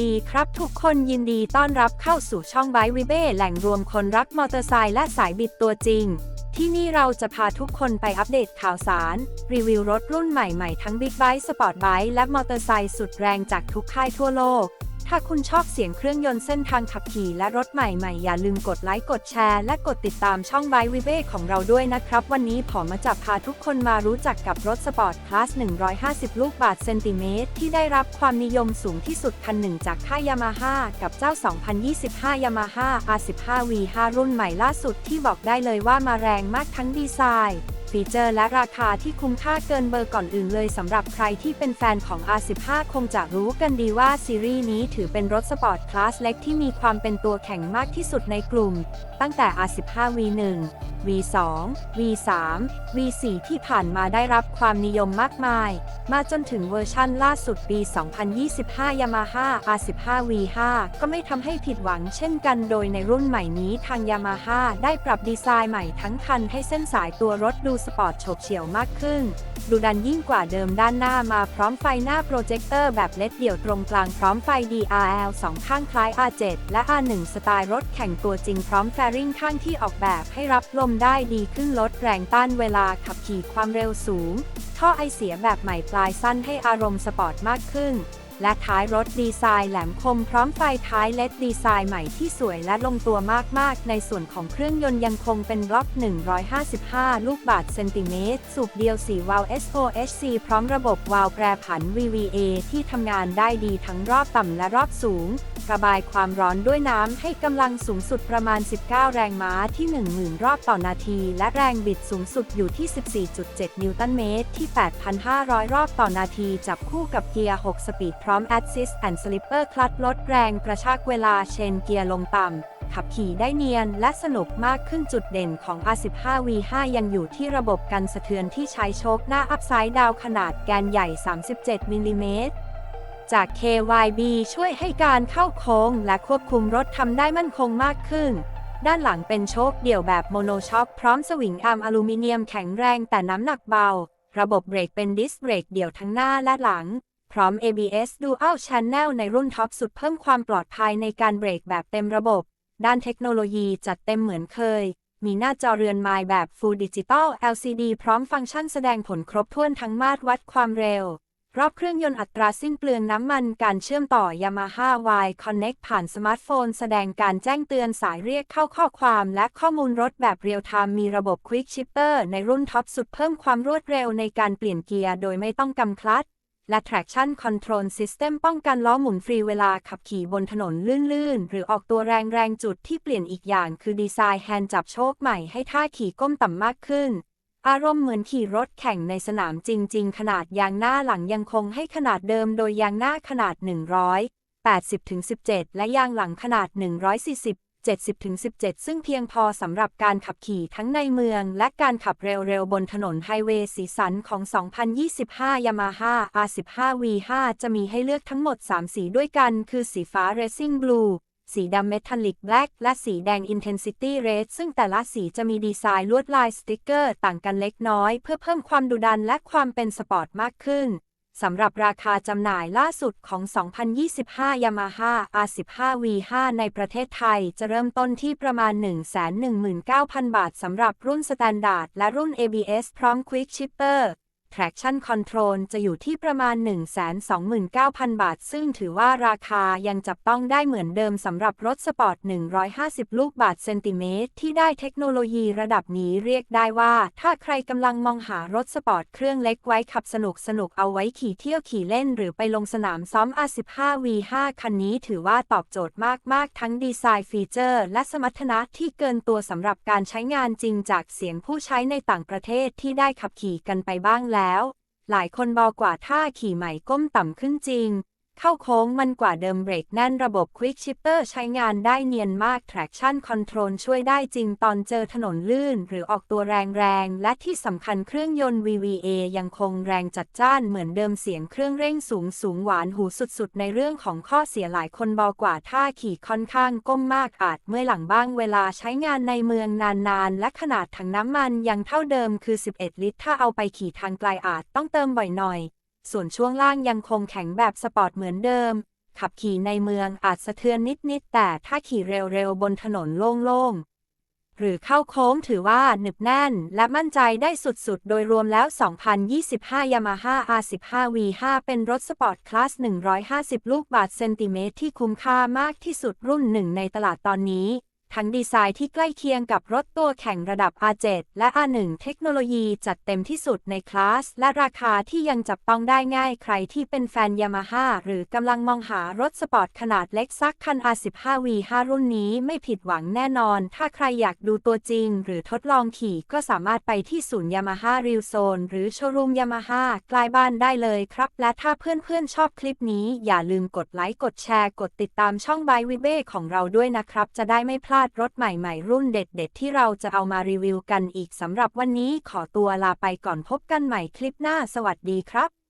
ดีครับทุกคนยินดีต้อนรับเข้าสู่ช่องไบวิเบ้แหล่งรวมคนรักมอเตอร์ไซค์และสายบิดตัวจริง ที่นี่เราจะพาทุกคนไปอัปเดตข่าวสาร รีวิวรถรุ่นใหม่ๆ ทั้งบิ๊กไบค์สปอร์ตไบค์และมอเตอร์ไซค์สุดแรงจากทุกค่ายทั่วโลก ถ้าคุณชอบเสียงเครื่องยนต์เส้นทางขับขี่และรถใหม่ๆ อย่าลืมกดไลค์กดแชร์ และกดติดตามช่องไบวิเบ้ของเราด้วยนะครับ วันนี้ผมมาจะพาทุกคนมารู้จักกับรถสปอร์ตคลาส 150 ลูกบาทเซนติเมตรที่ได้รับความนิยมสูงที่สุดคันหนึ่งจากค่ายยามาฮ่ากับเจ้า 2025 Yamaha R15 V5 รุ่นใหม่ล่าสุดที่บอกได้เลยว่ามาแรงมากทั้งดีไซน์ ฟีเจอร์และราคาที่คุ้มค่าเกินเบอร์ก่อนอื่นเลยสำหรับใครที่เป็นแฟนของ R15 คงจะรู้กันดีว่าซีรีส์นี้ถือเป็นรถสปอร์ตคลาสเล็กที่มีความเป็นตัวแข่งมากที่สุดในกลุ่ม ตั้งแต่ R15 V1 V2 V3 V4 ที่ผ่านมาได้รับความนิยมมากมาย มาจนถึงเวอร์ชั่นล่าสุดปี 2025 Yamaha R15 V5 ก็ไม่ทำให้ผิดหวังเช่นกันโดยในรุ่นใหม่นี้ทาง Yamaha ได้ปรับดีไซน์ใหม่ทั้งคันให้เส้นสายตัวรถดูสปอร์ตโฉบเฉี่ยวมากขึ้น ดูดันยิ่งกว่าเดิมด้านหน้ามาพร้อมไฟหน้าโปรเจคเตอร์แบบเลดเดี่ยวตรงกลางพร้อมไฟ DRL สองข้างคล้าย R7 และ R1 สไตล์รถแข่งตัวจริงพร้อมแฟริ่งข้างที่ออกแบบให้รับลมได้ดีขึ้นลดแรงต้านเวลาขับขี่ความเร็วสูง ท่อไอเสียแบบใหม่ปลายสั้นให้อารมณ์สปอร์ตมากขึ้น และท้ายรถดีไซน์แหลมคมพร้อมไฟท้ายเลดดีไซน์ใหม่ที่สวยและลงตัวมาก ๆ ในส่วนของเครื่องยนต์ยังคงเป็นล็อก 155 ลูกบาทเซนติเมตร สูบเดียว 4 วาล์ว SOHC พร้อมระบบวาล์วแปรผัน VVA ที่ทำงานได้ดีทั้งรอบต่ำและรอบสูง ระบายความร้อนด้วยน้ำให้กำลังสูงสุดประมาณ 19 แรงม้าที่ 10,000 รอบต่อนาที และแรงบิดสูงสุดอยู่ที่ 14.7 นิวตันเมตรที่ 8,500 รอบต่อนาที จับคู่กับเกียร์ 6 สปีดพร้อม Assist and Slipper คลัตลดแรงกระชากเวลาเชนเกียร์ลงต่ำขับขี่ได้เนียนและสนุกมากขึ้นจุดเด่นของ R15 V5 ยังอยู่ที่ระบบกันสะเทือนที่ใช้โชคหน้าอัพไซด์ดาวขนาดแกนใหญ่ 37มิลลิเมตร จาก KYB ช่วยให้การเข้าโค้งและควบคุมรถทำได้มั่นคงมากขึ้น ด้านหลังเป็นโชคเดี่ยวแบบโมโนช็อคพร้อมสวิงอาร์มอลูมิเนียมแข็งแรงแต่น้ำหนักเบา ระบบเบรกเป็นดิสเบรกเดี่ยวทั้งหน้าและหลัง พร้อม ABS Dual Channel ในรุ่นท็อปสุดเพิ่มความปลอดภัยในการเบรกแบบเต็มระบบ ด้านเทคโนโลยีจัดเต็มเหมือนเคย มีหน้าจอเรือนไม้แบบ Full Digital LCD พร้อมฟังก์ชันแสดงผลครบถ้วนทั้งมาตรวัดความเร็ว รอบเครื่องยนต์อัตราสิ้นเปลืองน้ำมันการเชื่อมต่อ Yamaha Y Connect ผ่านสมาร์ทโฟน แสดงการแจ้งเตือนสายเรียกเข้าข้อความและข้อมูลรถแบบเรียลไทม์มีระบบ Quick Shifter ในรุ่นท็อปสุดเพิ่มความรวดเร็วในการเปลี่ยนเกียร์โดยไม่ต้องกำคลัตช์และ Traction Control System ป้องกันล้อหมุนฟรีเวลาขับขี่บนถนนลื่นๆ หรือออกตัวแรงๆจุดที่เปลี่ยนอีกอย่าง คือดีไซน์แฮนด์จับโชคใหม่ให้ท่าขี่ก้มต่ำมากขึ้น อารมณ์เหมือนขี่รถแข่งในสนามจริง ๆ ขนาดยางหน้าหลังยังคงให้ขนาดเดิมโดยยางหน้าขนาด 180-17 และยางหลังขนาด 140 70-17 ซึ่งเพียงพอสำหรับการขับขี่ทั้งในเมือง และการขับเร็วๆ บนถนนไฮเวย์สีสันของ 2025 Yamaha R15 V5 จะมีให้เลือกทั้งหมด 3 สีด้วยกัน คือสีฟ้า Racing Blue สีดำ Metallic Black และสีแดง Intensity Red ซึ่งแต่ละสีจะมีดีไซน์ลวดลายสติกเกอร์ต่างกันเล็กน้อย เพื่อเพิ่มความดุดันและความเป็นสปอร์ตมากขึ้นสำหรับราคาจำหน่ายล่าสุดของ 2025 Yamaha R15 V5 ในประเทศไทยจะเริ่มต้นที่ประมาณ 119,000 บาทสำหรับรุ่นสแตนดาร์ดและรุ่น ABS พร้อม Quick Shifter Traction Control จะอยู่ที่ประมาณ 129,000 บาท ซึ่งถือว่าราคายังจับต้องได้เหมือนเดิมสำหรับรถสปอร์ต 150 ลูกบาทเซนติเมตรที่ได้เทคโนโลยีระดับนี้เรียกได้ว่า ถ้าใครกำลังมองหารถสปอร์ตเครื่องเล็กไว้ขับสนุกสนุกเอาไว้ขี่เที่ยวขี่เล่น หรือไปลงสนามซ้อม R15 V5 คันนี้ถือว่าตอบโจทย์มาก ๆ ทั้งดีไซน์ฟีเจอร์ และสมรรถนะที่เกินตัวสำหรับการใช้งานจริงจากเสียงผู้ใช้ในต่างประเทศที่ได้ขับขี่กันไปบ้างแล้วหลายคนบอกว่าท่าขี่ใหม่ก้มต่ำขึ้นจริง เข้าโค้งมันกว่าเดิมเบรกแน่นระบบ Quick Shifter ใช้งานได้เนียนมาก Traction Control ช่วยได้จริงตอนเจอถนนลื่น หรือออกตัวแรงๆ และที่สำคัญเครื่องยนต์ VVA ยังคงแรงจัดจ้านเหมือนเดิมเสียงเครื่องเร่งสูงสูงหวานหูสุดๆ ในเรื่องของข้อเสียหลายคนบอกว่าท่าขี่ค่อนข้างก้มมากอาจเมื่อยหลังบ้างเวลาใช้งานในเมืองนานๆ และขนาดถังน้ำมันยังเท่าเดิมคือ 11 ลิตร ถ้าเอาไปขี่ทางไกลอาจต้องเติมบ่อยหน่อย ส่วนช่วงล่างยังคงแข็งแบบสปอร์ตเหมือนเดิม ขับขี่ในเมืองอาจสะเทือนนิด ๆ แต่ถ้าขี่เร็ว ๆ บนถนนโล่ง ๆ หรือเข้าโค้งถือว่าหนึบแน่นและมั่นใจได้สุด ๆ โดยรวมแล้ว 2025 Yamaha R15 V5 เป็นรถสปอร์ตคลาส 150 ลูกบาทเซนติเมตรที่คุ้มค่ามากที่สุดรุ่นหนึ่งในตลาดตอนนี้ ทั้งดีไซน์ที่ใกล้เคียงกับรถตัวแข่งระดับ R7 และ R1 เทคโนโลยีจัดเต็มที่สุดในคลาส และราคาที่ยังจับต้องได้ง่ายใครที่เป็นแฟนยามาฮ่าหรือกำลังมองหารถสปอร์ตขนาดเล็กสักคัน R15 V5 รุ่นนี้ไม่ผิดหวังแน่นอน ถ้าใครอยากดูตัวจริง หรือทดลองขี่ก็สามารถไปที่ศูนย์ยามาฮ่าริวโซนหรือโชว์รูมยามาฮ่าใกล้บ้านได้เลยครับ และถ้าเพื่อนๆชอบคลิปนี้อย่าลืมกดไลค์กดแชร์กดติดตามช่องบายวิเบ้ของเราด้วยนะครับ จะได้ไม่พลาดรถใหม่ๆ รุ่นเด็ดๆ ที่เราจะเอามารีวิวกันอีกสำหรับวันนี้ขอตัวลาไปก่อนพบกันใหม่คลิปหน้าสวัสดีครับ